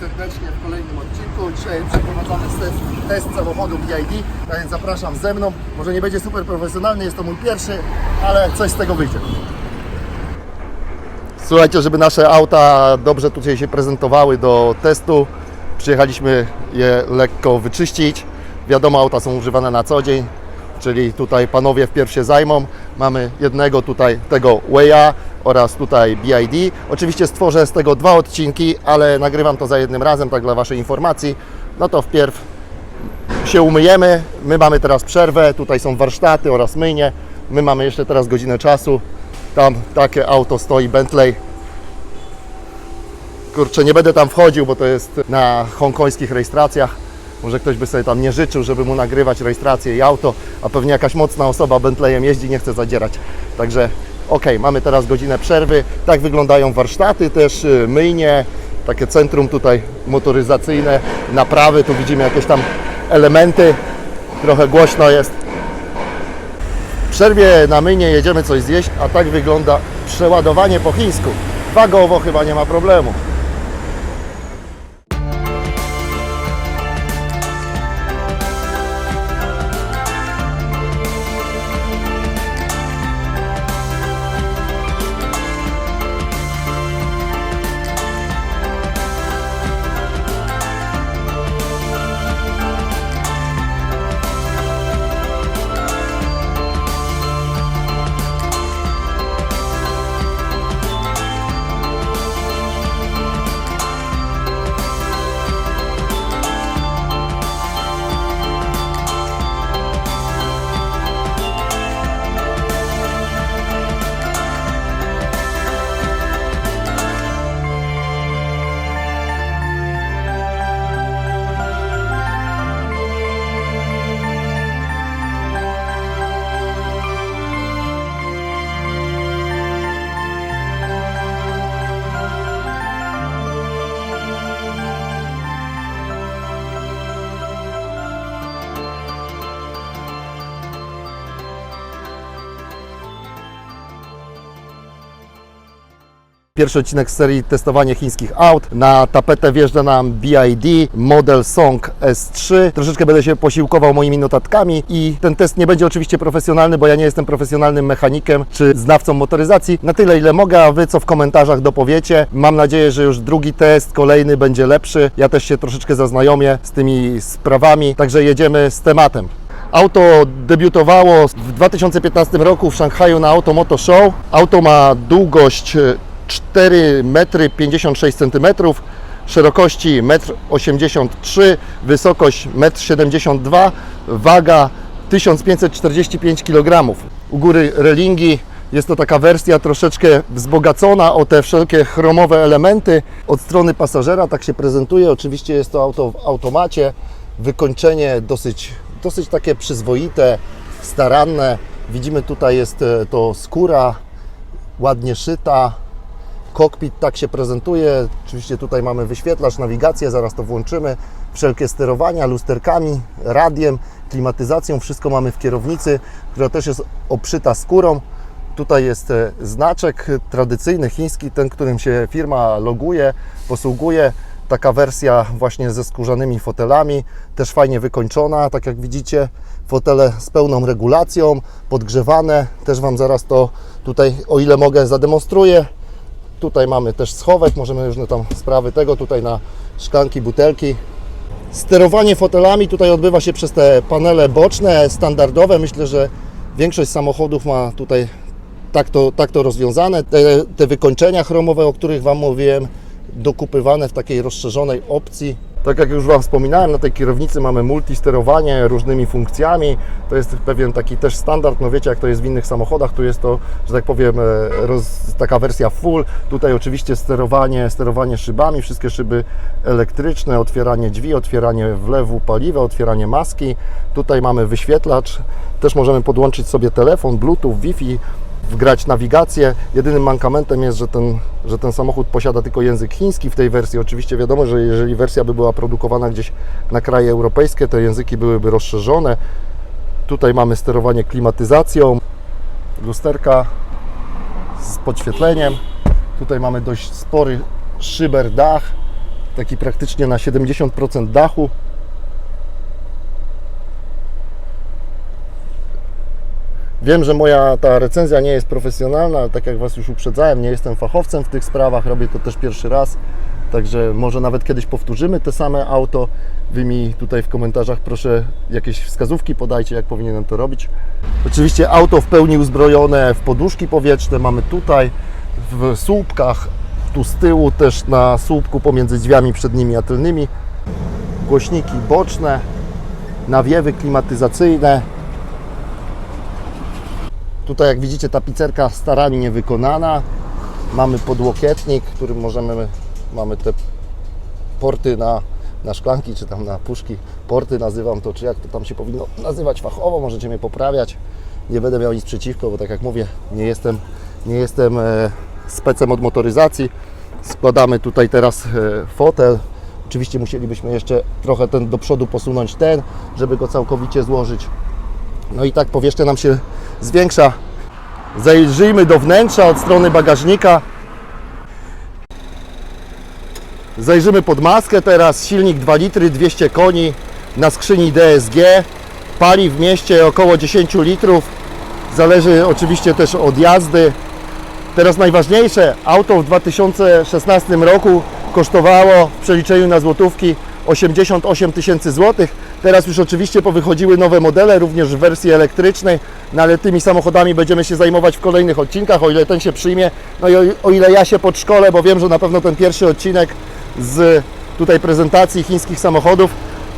serdecznie w kolejnym odcinku. Dzisiaj przeprowadzamy test, test samochodu BID, a więc zapraszam ze mną. Może nie będzie super profesjonalny, jest to mój pierwszy, ale coś z tego wyjdzie. Słuchajcie, żeby nasze auta dobrze tutaj się prezentowały do testu, przyjechaliśmy je lekko wyczyścić. Wiadomo, auta są używane na co dzień, czyli tutaj panowie wpierw się zajmą. Mamy jednego tutaj tego Waya oraz tutaj BID. Oczywiście stworzę z tego dwa odcinki, ale nagrywam to za jednym razem, tak dla Waszej informacji. No to wpierw się umyjemy. My mamy teraz przerwę, tutaj są warsztaty oraz myjnie. My mamy jeszcze teraz godzinę czasu. Tam takie auto stoi Bentley. Kurczę, nie będę tam wchodził, bo to jest na hongkońskich rejestracjach. Może ktoś by sobie tam nie życzył, żeby mu nagrywać rejestrację i auto, a pewnie jakaś mocna osoba Bentleyem jeździ, nie chce zadzierać. Także ok, mamy teraz godzinę przerwy. Tak wyglądają warsztaty też, y, myjnie, takie centrum tutaj motoryzacyjne, naprawy, tu widzimy jakieś tam elementy, trochę głośno jest. W przerwie na myjnie jedziemy coś zjeść, a tak wygląda przeładowanie po chińsku. Wagowo chyba nie ma problemu. Pierwszy odcinek z serii testowanie chińskich aut. Na tapetę wjeżdża nam BID model Song S3. Troszeczkę będę się posiłkował moimi notatkami i ten test nie będzie oczywiście profesjonalny, bo ja nie jestem profesjonalnym mechanikiem czy znawcą motoryzacji. Na tyle ile mogę, a Wy co w komentarzach dopowiecie. Mam nadzieję, że już drugi test, kolejny będzie lepszy. Ja też się troszeczkę zaznajomię z tymi sprawami, także jedziemy z tematem. Auto debiutowało w 2015 roku w Szanghaju na Automoto Show. Auto ma długość 4 metry 56 cm, szerokości 1,83 m, wysokość 1,72 m, waga 1545 kg. U góry relingi jest to taka wersja troszeczkę wzbogacona o te wszelkie chromowe elementy. Od strony pasażera tak się prezentuje. Oczywiście jest to auto w automacie. Wykończenie dosyć, dosyć takie przyzwoite, staranne. Widzimy tutaj jest e, to skóra ładnie szyta. Kokpit tak się prezentuje. Oczywiście tutaj mamy wyświetlacz, nawigację, zaraz to włączymy. Wszelkie sterowania lusterkami, radiem, klimatyzacją, wszystko mamy w kierownicy, która też jest obszyta skórą. Tutaj jest e, znaczek tradycyjny chiński, ten, którym się firma loguje, posługuje. Taka wersja właśnie ze skórzanymi fotelami, też fajnie wykończona, tak jak widzicie. Fotele z pełną regulacją, podgrzewane. Też Wam zaraz to tutaj, o ile mogę, zademonstruję. Tutaj mamy też schowek, możemy różne tam sprawy tego, tutaj na szklanki, butelki. Sterowanie fotelami tutaj odbywa się przez te panele boczne, standardowe. Myślę, że większość samochodów ma tutaj tak to, tak to rozwiązane. Te, te wykończenia chromowe, o których Wam mówiłem, dokupywane w takiej rozszerzonej opcji. Tak jak już Wam wspominałem, na tej kierownicy mamy multisterowanie różnymi funkcjami. To jest pewien taki też standard, no wiecie jak to jest w innych samochodach, tu jest to, że tak powiem, e, roz, taka wersja full. Tutaj oczywiście sterowanie, sterowanie szybami, wszystkie szyby elektryczne, otwieranie drzwi, otwieranie wlewu paliwa, otwieranie maski. Tutaj mamy wyświetlacz, też możemy podłączyć sobie telefon, bluetooth, wi-fi, wgrać nawigację. Jedynym mankamentem jest, że ten, że ten samochód posiada tylko język chiński w tej wersji. Oczywiście wiadomo, że jeżeli wersja by była produkowana gdzieś na kraje europejskie, te języki byłyby rozszerzone. Tutaj mamy sterowanie klimatyzacją, lusterka z podświetleniem. Tutaj mamy dość spory szyber dach. taki praktycznie na 70% dachu. Wiem, że moja ta recenzja nie jest profesjonalna, ale tak jak Was już uprzedzałem, nie jestem fachowcem w tych sprawach, robię to też pierwszy raz, także może nawet kiedyś powtórzymy te same auto. Wy mi tutaj w komentarzach proszę jakieś wskazówki podajcie, jak powinienem to robić. Oczywiście auto w pełni uzbrojone w poduszki powietrzne mamy tutaj, w słupkach, tu z tyłu też na słupku pomiędzy drzwiami przednimi a tylnymi. Głośniki boczne, nawiewy klimatyzacyjne, Tutaj jak widzicie tapicerka starannie wykonana. Mamy podłokietnik, którym możemy, mamy te porty na, na szklanki, czy tam na puszki. Porty nazywam to, czy jak to tam się powinno nazywać fachowo, możecie mnie poprawiać. Nie będę miał nic przeciwko, bo tak jak mówię, nie jestem, nie jestem e, specem od motoryzacji. Składamy tutaj teraz e, fotel. Oczywiście musielibyśmy jeszcze trochę ten do przodu posunąć ten, żeby go całkowicie złożyć. No i tak powierzchnia nam się zwiększa. Zajrzyjmy do wnętrza od strony bagażnika. Zajrzymy pod maskę teraz. Silnik 2 litry, 200 koni na skrzyni DSG. Pali w mieście około 10 litrów. Zależy oczywiście też od jazdy. Teraz najważniejsze, auto w 2016 roku kosztowało w przeliczeniu na złotówki 88 tysięcy złotych. Teraz już oczywiście powychodziły nowe modele, również w wersji elektrycznej, no ale tymi samochodami będziemy się zajmować w kolejnych odcinkach, o ile ten się przyjmie, no i o, o ile ja się podszkolę, bo wiem, że na pewno ten pierwszy odcinek z tutaj prezentacji chińskich samochodów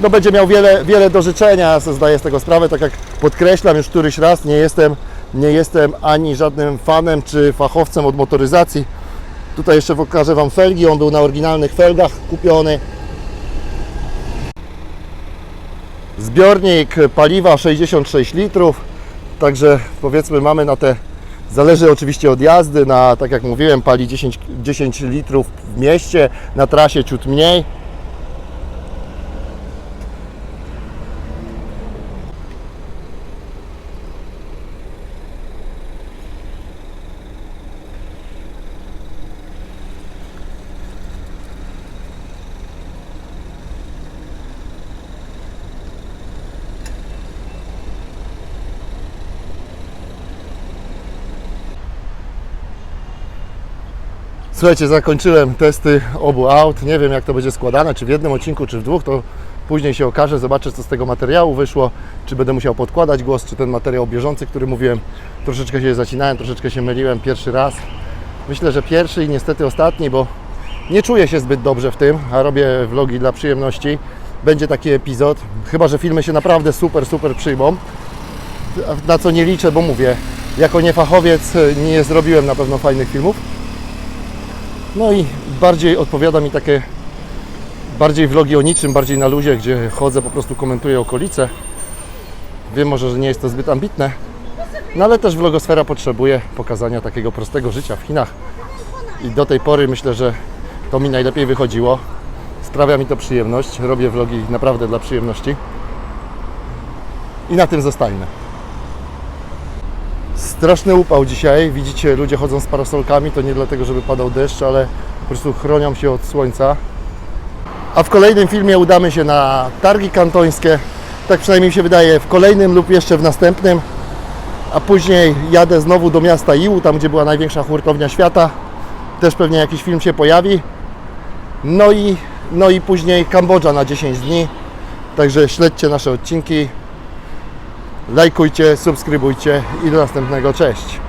no będzie miał wiele, wiele do życzenia, ja zdaję z tego sprawę, tak jak podkreślam już któryś raz, nie jestem, nie jestem ani żadnym fanem czy fachowcem od motoryzacji. Tutaj jeszcze pokażę Wam felgi, on był na oryginalnych felgach kupiony. Zbiornik paliwa 66 litrów, także powiedzmy mamy na te, zależy oczywiście od jazdy, na tak jak mówiłem pali 10, 10 litrów w mieście, na trasie ciut mniej. Słuchajcie, zakończyłem testy obu aut. Nie wiem, jak to będzie składane, czy w jednym odcinku, czy w dwóch, to później się okaże. Zobaczę, co z tego materiału wyszło. Czy będę musiał podkładać głos, czy ten materiał bieżący, który mówiłem. Troszeczkę się zacinałem, troszeczkę się myliłem pierwszy raz. Myślę, że pierwszy i niestety ostatni, bo nie czuję się zbyt dobrze w tym, a robię vlogi dla przyjemności. Będzie taki epizod, chyba że filmy się naprawdę super, super przyjmą. Na co nie liczę, bo mówię, jako niefachowiec nie zrobiłem na pewno fajnych filmów. No i bardziej odpowiada mi takie bardziej vlogi o niczym, bardziej na luzie, gdzie chodzę, po prostu komentuję okolice. Wiem może, że nie jest to zbyt ambitne, no ale też vlogosfera potrzebuje pokazania takiego prostego życia w Chinach. I do tej pory myślę, że to mi najlepiej wychodziło. Sprawia mi to przyjemność. Robię vlogi naprawdę dla przyjemności. I na tym zostańmy. Straszny upał dzisiaj. Widzicie, ludzie chodzą z parasolkami. To nie dlatego, żeby padał deszcz, ale po prostu chronią się od słońca. A w kolejnym filmie udamy się na targi kantońskie. Tak przynajmniej mi się wydaje, w kolejnym lub jeszcze w następnym. A później jadę znowu do miasta Iwu, tam gdzie była największa hurtownia świata. Też pewnie jakiś film się pojawi. No i, no i później Kambodża na 10 dni. Także śledźcie nasze odcinki. Lajkujcie, subskrybujcie i do następnego. Cześć!